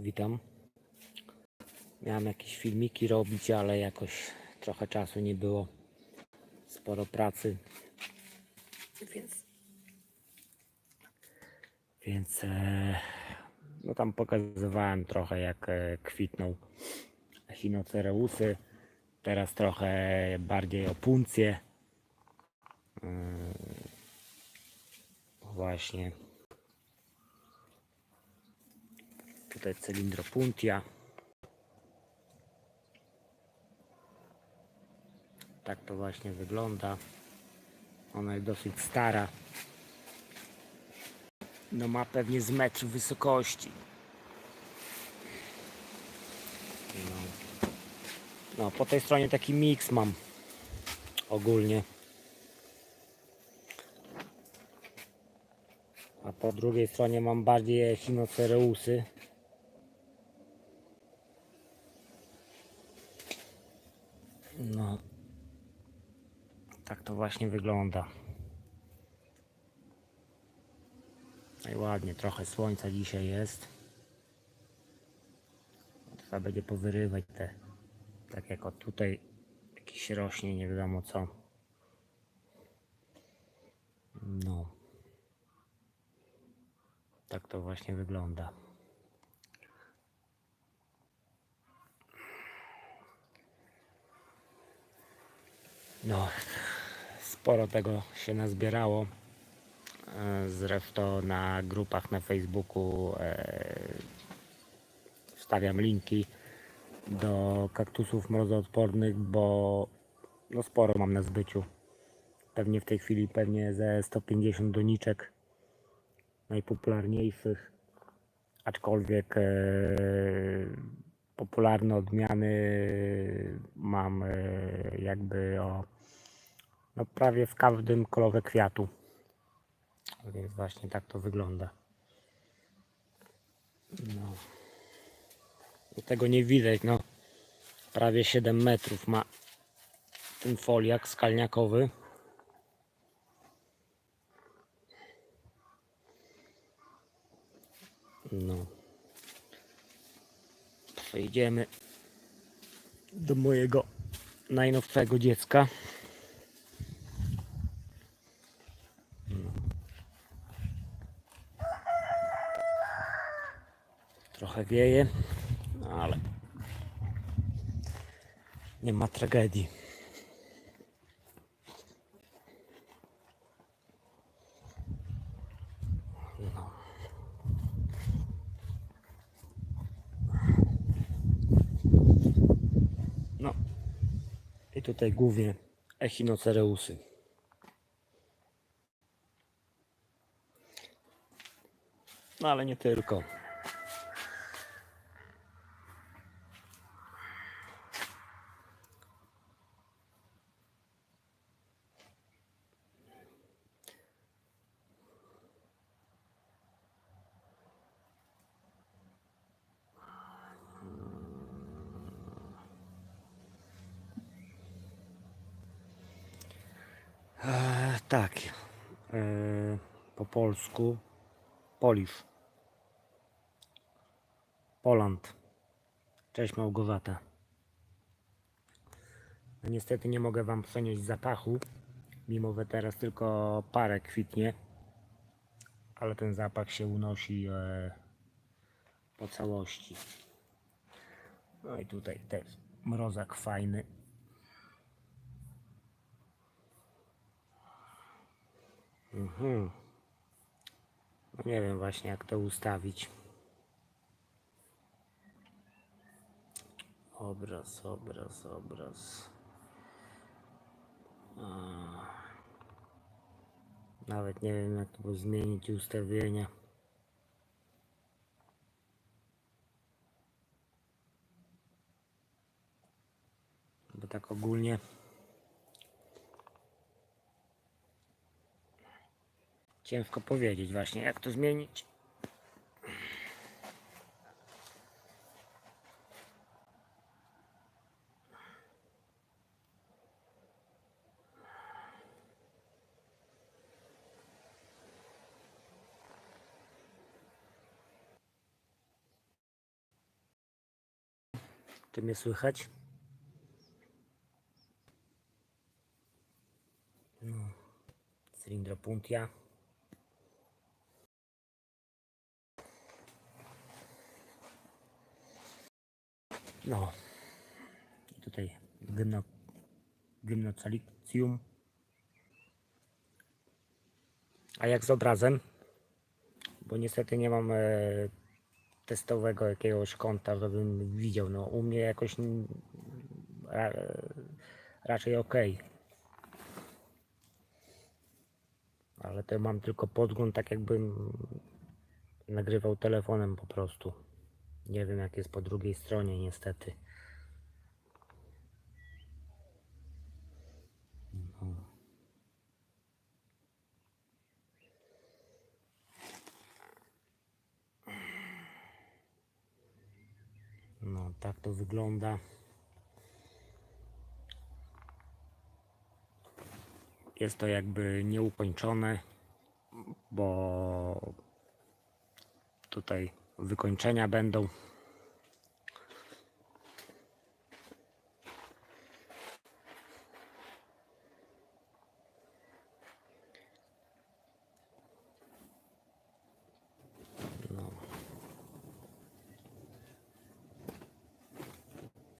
Witam. Miałem jakieś filmiki robić, ale jakoś trochę czasu nie było. Sporo pracy. Więc więc e, no tam pokazywałem trochę jak e, kwitną echinocereusy. Teraz trochę bardziej opuncje. Mm, Właśnie. Tutaj cylindropuntia. Tak to właśnie wygląda. Ona jest dosyć stara. No ma pewnie z metr wysokości. No. no po tej stronie taki miks mam ogólnie. A po drugiej stronie mam bardziej echinocereusy. No. Tak to właśnie wygląda. No i ładnie, trochę słońca dzisiaj jest. Trzeba będzie powyrywać te, tak jak o tutaj jakiś rośnie, nie wiadomo co. No. Tak to właśnie wygląda. No, sporo tego się nazbierało. E, Zresztą na grupach na Facebooku e, wstawiam linki do kaktusów mrozoodpornych, bo no sporo mam na zbyciu. Pewnie w tej chwili pewnie ze 150 doniczek najpopularniejszych, aczkolwiek e, popularne odmiany mam e, jakby o no prawie w każdym kolorze kwiatu. Więc właśnie tak to wygląda. No. I tego nie widać, no. Prawie 7 metrów ma ten foliak skalniakowy. No. Przejdziemy do mojego najnowszego dziecka. Trochę wieje, ale nie ma tragedii. I tutaj głównie echinocereusy. No ale nie tylko. E, tak. E, po polsku Polish. Poland. Cześć Małgorzata. No niestety nie mogę Wam przenieść zapachu, mimo że teraz tylko parę kwitnie, ale ten zapach się unosi e, po całości. No i tutaj też mrozak fajny. No nie wiem właśnie jak to ustawić. Obraz, obraz, obraz. Nawet nie wiem jak to zmienić ustawienia. Bo tak ogólnie ciężko powiedzieć właśnie jak to zmienić. Czy mnie słychać? No. Cylindropuntia. No. Tutaj gymno, gymnocalicjum. A jak z obrazem? Bo niestety nie mam e, testowego jakiegoś konta, żebym widział. No u mnie jakoś ra, raczej ok. Ale to mam tylko podgląd, tak jakbym nagrywał telefonem po prostu. Nie wiem jak jest po drugiej stronie niestety. No. No, tak to wygląda. Jest to jakby nieukończone, bo tutaj wykończenia będą.